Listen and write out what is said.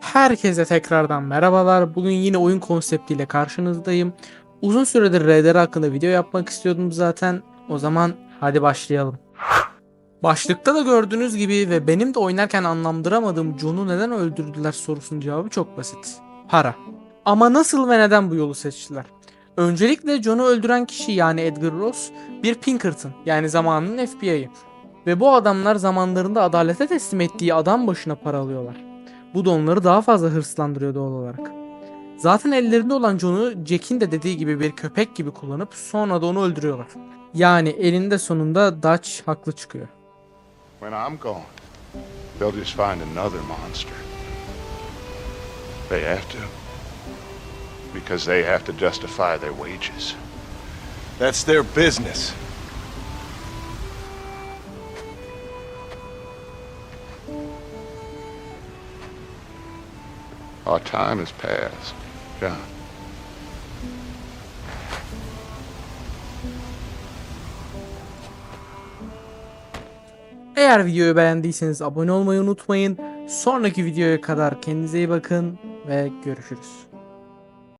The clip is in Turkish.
Herkese tekrardan merhabalar. Bugün yine oyun konseptiyle karşınızdayım. Uzun süredir RDR hakkında video yapmak istiyordum zaten. O zaman hadi başlayalım. Başlıkta da gördüğünüz gibi ve benim de oynarken anlamlandıramadığım John'u neden öldürdüler sorusunun cevabı çok basit. Para. Ama nasıl ve neden bu yolu seçtiler? Öncelikle John'u öldüren kişi yani Edgar Ross bir Pinkerton yani zamanının FBI'yi. Ve bu adamlar zamanlarında adalete teslim ettiği adam başına para alıyorlar. Bu da onları daha fazla hırslandırıyor doğal olarak. Zaten ellerinde olan John'u Jack'in de dediği gibi bir köpek gibi kullanıp sonra da onu öldürüyorlar. Yani elinde sonunda Dutch haklı çıkıyor. When I'm gone, they'll just find another monster. They have to. Because they have to justify their wages. That's their business. Our time has passed, John. Eğer videoyu beğendiyseniz abone olmayı unutmayın. Sonraki videoya kadar kendinize iyi bakın ve görüşürüz.